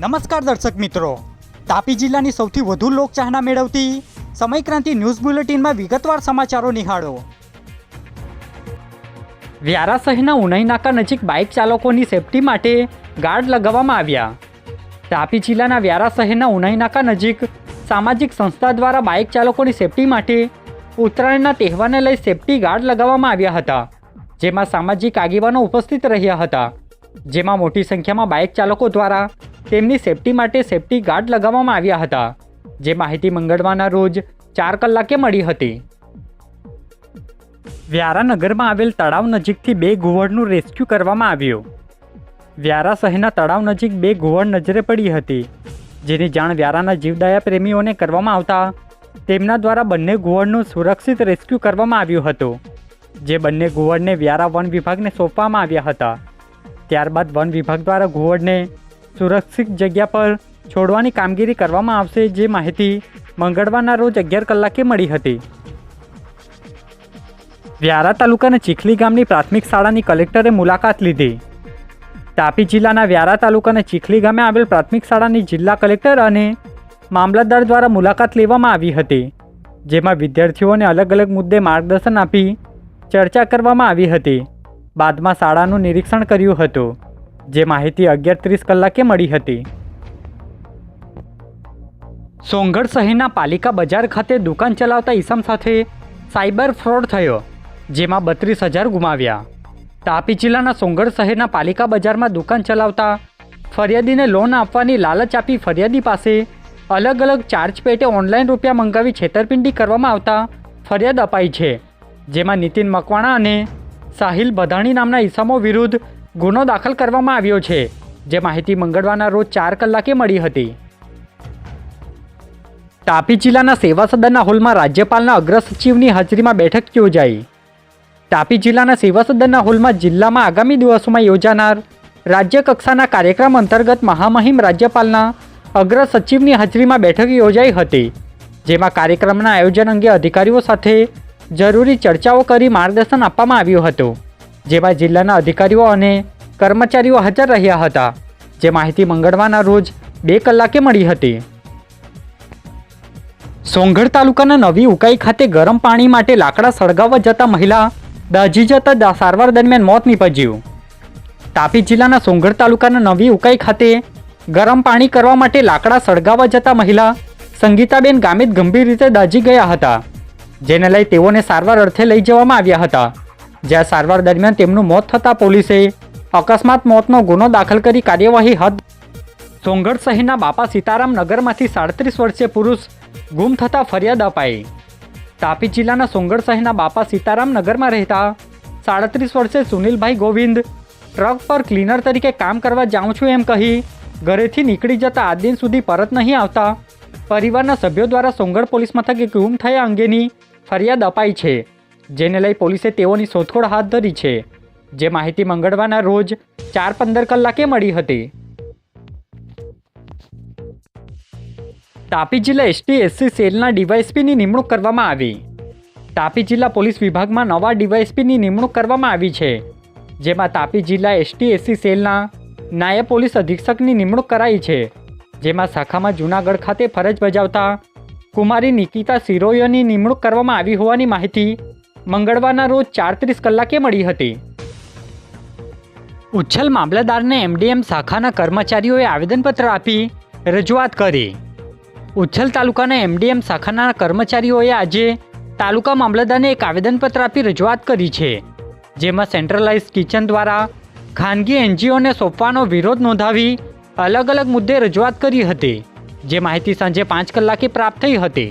નમસ્કાર દર્શક મિત્રો. તાપી જિલ્લાની સૌથી વધુ લોકચાહના મેળવતી સમયક્રાંતિ ન્યૂઝ બુલેટિનમાં વિગતવાર સમાચારો નિહાળો. વ્યારા શહેરના ઉનાઈ નાકા નજીક બાઇક ચાલકોની સેફટી માટે ગાર્ડ લગાવવામાં આવ્યા. તાપી જિલ્લાના વ્યારા શહેરના ઉનાઈ નાકા નજીક સામાજિક સંસ્થા દ્વારા બાઇક ચાલકોની સેફટી માટે ઉત્તરાયણના તહેવારને લઈ સેફટી ગાર્ડ લગાવવામાં આવ્યા હતા, જેમાં સામાજિક આગેવાનો ઉપસ્થિત રહ્યા હતા. જેમાં મોટી સંખ્યામાં બાઇક ચાલકો દ્વારા તેમની સેફટી માટે સેફટી ગાર્ડ લગાવવામાં આવ્યા હતા, જે માહિતી મંગળવારના રોજ ચાર કલાકે મળી હતી. વ્યારા નગરમાં આવેલ તળાવ નજીકથી બે ઘુવડનું રેસ્ક્યુ કરવામાં આવ્યું. વ્યારા શહેરના તળાવ નજીક બે ઘુવડ નજરે પડી હતી, જેની જાણ વ્યારાના જીવદયા પ્રેમીઓને કરવામાં આવતા તેમના દ્વારા બંને ઘુવડનું સુરક્ષિત રેસ્ક્યુ કરવામાં આવ્યું હતું, જે બંને ઘુવડને વ્યારા વન વિભાગને સોંપવામાં આવ્યા હતા. ત્યારબાદ વન વિભાગ દ્વારા ઘુવડને સુરક્ષિત જગ્યા પર છોડવાની કામગીરી કરવામાં આવશે જે માહિતી મંગળવારના રોજ અગિયાર કલાકે મળી હતી. વ્યારા તાલુકાના ચીખલી ગામની પ્રાથમિક શાળાની કલેક્ટરે મુલાકાત લીધી. તાપી જિલ્લાના વ્યારા તાલુકાના ચીખલી ગામે આવેલ પ્રાથમિક શાળાની જિલ્લા કલેક્ટર અને મામલતદાર દ્વારા મુલાકાત લેવામાં આવી હતી, જેમાં વિદ્યાર્થીઓને અલગ અલગ મુદ્દે માર્ગદર્શન આપી ચર્ચા કરવામાં આવી હતી. બાદમાં શાળાનું નિરીક્ષણ કર્યું હતું. જે માહિતી અગિયાર ત્રીસ કલાકે મળી હતી. સોંગઢ શહેરના પાલિકા બજાર ખાતે દુકાન ચલાવતા ઈસમ સાથે સાયબર ફ્રોડ થયો, જેમાં બત્રીસ હજાર ગુમાવ્યા. તાપી જિલ્લાના સોંગઢ શહેરના પાલિકા બજારમાં દુકાન ચલાવતા ફરિયાદીને લોન આપવાની લાલચ આપી ફરિયાદી પાસે અલગ અલગ ચાર્જ પેટે ઓનલાઈન રૂપિયા મંગાવી છેતરપિંડી કરવામાં આવતા ફરિયાદ અપાઈ છે, જેમાં નીતિન મકવાણા અને સાહિલ બધાણી નામના ઈસમો વિરુદ્ધ ગુનો દાખલ કરવામાં આવ્યો છે, જે માહિતી મંગળવારના રોજ ચાર કલાકે મળી હતી. તાપી જિલ્લાના સેવા સદનના હોલમાં રાજ્યપાલના અગ્ર સચિવની હાજરીમાં બેઠક યોજાઈ. તાપી જિલ્લાના સેવા સદનના હોલમાં જિલ્લામાં આગામી દિવસોમાં યોજાનાર રાજ્ય કક્ષાના કાર્યક્રમ અંતર્ગત મહામહિમ રાજ્યપાલના અગ્ર સચિવની હાજરીમાં બેઠક યોજાઈ હતી, જેમાં કાર્યક્રમના આયોજન અંગે અધિકારીઓ સાથે જરૂરી ચર્ચાઓ કરી માર્ગદર્શન આપવામાં આવ્યું હતું. જેમાં જિલ્લાના અધિકારીઓ અને કર્મચારીઓ હાજર રહ્યા હતા. જે માહિતી મંગળવારના રોજ બે કલાકે મળી હતી. સોંગઢ તાલુકાના નવી ઉકાઈ ખાતે ગરમ પાણી માટે લાકડા સળગાવવા જતા મહિલા દાઝી જતા સારવાર દરમિયાન મોત નીપજ્યું. તાપી જિલ્લાના સોંગઢ તાલુકાના નવી ઉકાઈ ખાતે ગરમ પાણી કરવા માટે લાકડા સળગાવવા જતા મહિલા સંગીતાબેન ગામિત ગંભીર રીતે દાઝી ગયા હતા, જેને લઈ તેઓને સારવાર અર્થે લઈ જવામાં આવ્યા હતા. જ્યાં સારવાર દરમિયાન તેમનું મોત થતાં પોલીસે અકસ્માત મોતનો ગુનો દાખલ કરી કાર્યવાહી હાથ સોંગઢ શહેરના બાપા સીતારામ નગરમાંથી સાડત્રીસ વર્ષીય પુરુષ ગુમ થતાં ફરિયાદ અપાઈ. તાપી જિલ્લાના સોંગઢ શહેરના બાપા સીતારામ નગરમાં રહેતા સાડત્રીસ વર્ષે સુનિલભાઈ ગોવિંદ ટ્રક પર ક્લીનર તરીકે કામ કરવા જાઉં છું એમ કહી ઘરેથી નીકળી જતા આ દિન સુધી પરત નહીં આવતા પરિવારના સભ્યો દ્વારા સોંગઢ પોલીસ મથકે ગુમ થયા અંગેની ફરિયાદ અપાઈ છે. જેને લઈ પોલીસે તેઓની શોધખોળ હાથ ધરી છે, જે માહિતી મંગળવારના રોજ ચાર પંદર કલાકે મળી હતી. તાપી જિલ્લા એસટી, એસસી, સેલના ડીવાયએસપીની નિમણૂક કરવામાં આવી. તાપી જિલ્લા પોલીસ વિભાગમાં નવા ડીવાયએસપીની નિમણૂક કરવામાં આવી છે, જેમાં તાપી જિલ્લા એસટી, એસસી, સેલના નાયબ પોલીસ અધિક્ષકની નિમણૂક કરાઈ છે, જેમાં શાખામાં જૂનાગઢ ખાતે ફરજ બજાવતા કુમારી નિકિતા સિરોયોની નિમણૂક કરવામાં આવી હોવાની માહિતી મંગળવારના રોજ ચાર ત્રીસ કલાકે મળી હતી. ઉચ્છલ મામલતદારને એમડીએમ શાખાના કર્મચારીઓએ આવેદનપત્ર આપી રજૂઆત કરી. ઉચ્છલ તાલુકાના એમડીએમ શાખાના કર્મચારીઓએ આજે તાલુકા મામલતદારને એક આવેદનપત્ર આપી રજૂઆત કરી છે, જેમાં સેન્ટ્રલાઇઝ કિચન દ્વારા ખાનગી એનજીઓને સોંપવાનો વિરોધ નોંધાવી અલગ અલગ મુદ્દે રજૂઆત કરી હતી, જે માહિતી સાંજે પાંચ કલાકે પ્રાપ્ત થઈ હતી.